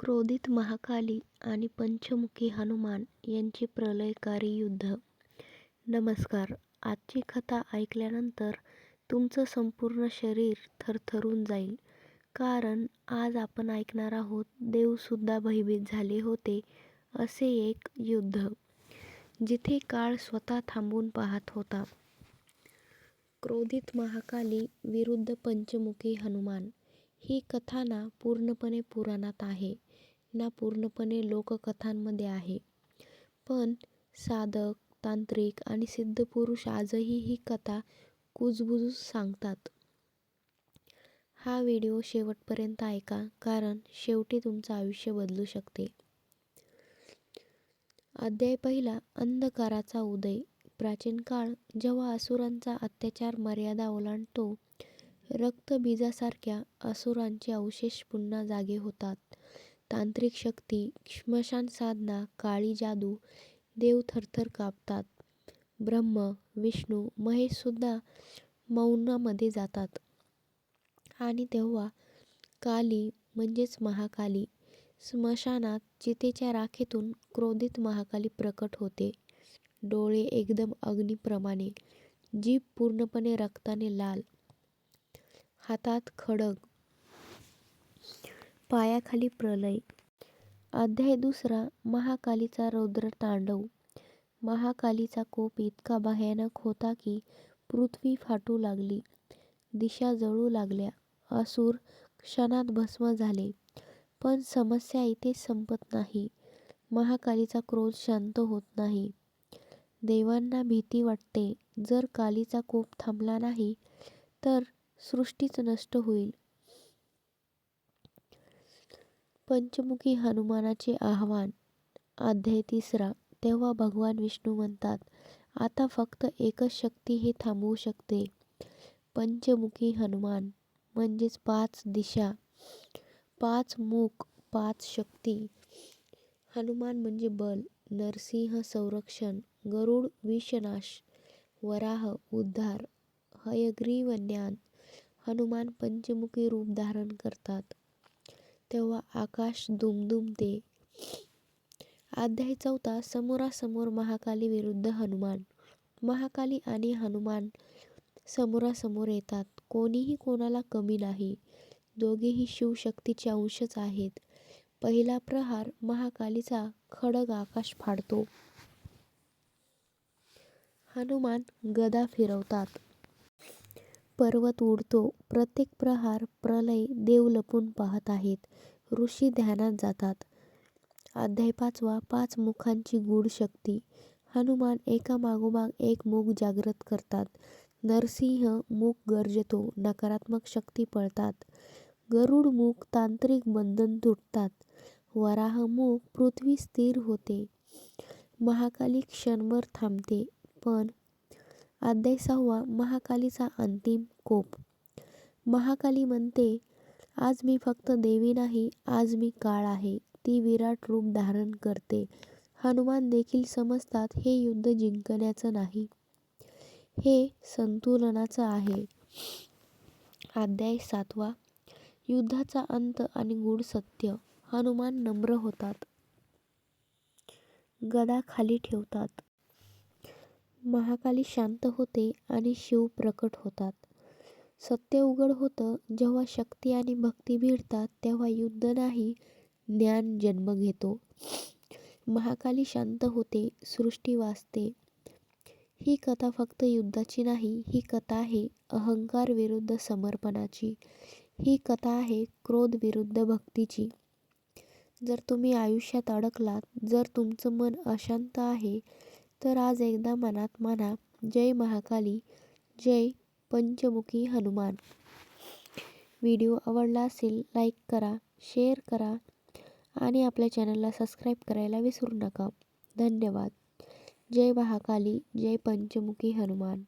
क्रोधित महाकाली आणि पंचमुखी हनुमान यांचे प्रलयकारी युद्ध. नमस्कार. आजची कथा ऐकल्यानंतर तुमचं संपूर्ण शरीर थरथरून जाईल. कारण आज आपण ऐकणार आहोत देवसुद्धा भयभीत झाले होते असे एक युद्ध, जिथे काळ स्वतः थांबून पाहत होता. क्रोधित महाकाली विरुद्ध पंचमुखी हनुमान ही कथा ना पूर्णपणे पुराणात आहे, ना पूर्णपणे लोककथांमध्ये आहे. पण साधक, तांत्रिक आणि सिद्धपुरुष आजही ही कथा कुजबुजून सांगतात. हा व्हिडिओ शेवटपर्यंत ऐका कारण शेवटी तुमचं आयुष्य बदलू शकते. अध्याय पहिला अंधकाराचा उदय प्राचीन काळ जेव्हा असुरांचा अत्याचार मर्यादा ओलांडतो, रक्तबीजासारख्या असुरांचे अवशेष पुन्हा जागे होतात. तांत्रिक शक्ती, स्मशानसाधना, काळी जादू, देव थरथर कापतात. ब्रह्मा, विष्णू, महेशसुद्धा मौनामध्ये जातात. आणि तेव्हा काली म्हणजेच महाकाली स्मशानात चितेच्या राखेतून क्रोधित महाकाली प्रकट होते. डोळे एकदम अग्नीप्रमाणे, जीभ पूर्णपणे रक्ताने लाल, हातात खड्ग, पायाखाली प्रलय. अध्याय दुसरा महाकालीचा रौद्र तांडव महाकालीचा कोप इतका भयानक होता की पृथ्वी फाटू लागली, दिशा जळू लागल्या, असुर क्षणात भस्म झाले. पण समस्या इथेच संपत नाही. महाकालीचा क्रोध शांत होत नाही. देवांना भीती वाटते जर कालीचा कोप थांबला नाही तर सृष्टीच नष्ट होईल. पंचमुखी हनुमानाचे आवाहन अध्याय तिसरा तेव्हा भगवान विष्णू म्हणतात, आता फक्त एकच शक्ती हे थांबवू शकते. पंचमुखी हनुमान म्हणजेच पाच दिशा, पाच मुख, पाच शक्ती. हनुमान म्हणजे बल, नरसिंह संरक्षण, गरुड विषनाश, वराह उद्धार, हयग्रीव ज्ञान. हनुमान पंचमुखी रूप धारण करतात तेव्हा आकाश दुमदुमते. अध्याय चौथा समोरासमोर महाकाली विरुद्ध हनुमान महाकाली आणि हनुमान समोरासमोर येतात. कोणीही कोणाला कमी नाही. दोघेही शिवशक्तीचे अंशच आहेत. पहिला प्रहार महाकालीचा खड्ग आकाश फाडतो. हनुमान गदा फिरवतात. पर्वत उडतो. प्रत्येक प्रहार प्रलय देव लपून पाहत आहेत. ऋषी ध्यानात जातात. अध्याय पाचवा पाच मुखांची गूढ शक्ती हनुमान एकामागोमाग एक मुख जागृत करतात. नरसिंह मुख गर्जतो, नकारात्मक शक्ती पळतात. गरुड मुख तांत्रिक बंधन तुटतात. वराह मुख पृथ्वी स्थिर होते. महाकाली क्षणभर थांबते. पण अध्याय सहावा महाकालीचा अंतिम कोप महाकाली म्हणते, आज मी फक्त देवी नाही, आज मी काळ आहे. ती विराट रूप धारण करते. हनुमान देखील समजतात हे युद्ध जिंकण्याचं नाही, हे संतुलनाचं आहे. अध्याय सातवा युद्धाचा अंत आणि गूढ सत्य हनुमान नम्र होतात. गदा खाली ठेवतात. महाकाली शांत होते आणि शिव प्रकट होतात. सत्य उघड होतं जेव्हा शक्ती आणि भक्ती भिडतात तेव्हा युद्ध नाही, ज्ञान जन्म घेतो. महाकाली शांत होते, सृष्टी वाचते. ही कथा फक्त युद्धाची नाही, ही कथा आहे अहंकार विरुद्ध समर्पणाची. ही कथा आहे क्रोध विरुद्ध भक्तीची. जर तुम्ही आयुष्यात अडकलात, जर तुमचं मन अशांत आहे, तर आज एकदा मनात म्हणा, जय महाकाली, जय पंचमुखी हनुमान. व्हिडिओ आवडला असेल लाईक करा, शेअर करा आणि आपल्या चॅनलला सबस्क्राईब करायला विसरू नका. धन्यवाद. जय महाकाली, जय पंचमुखी हनुमान.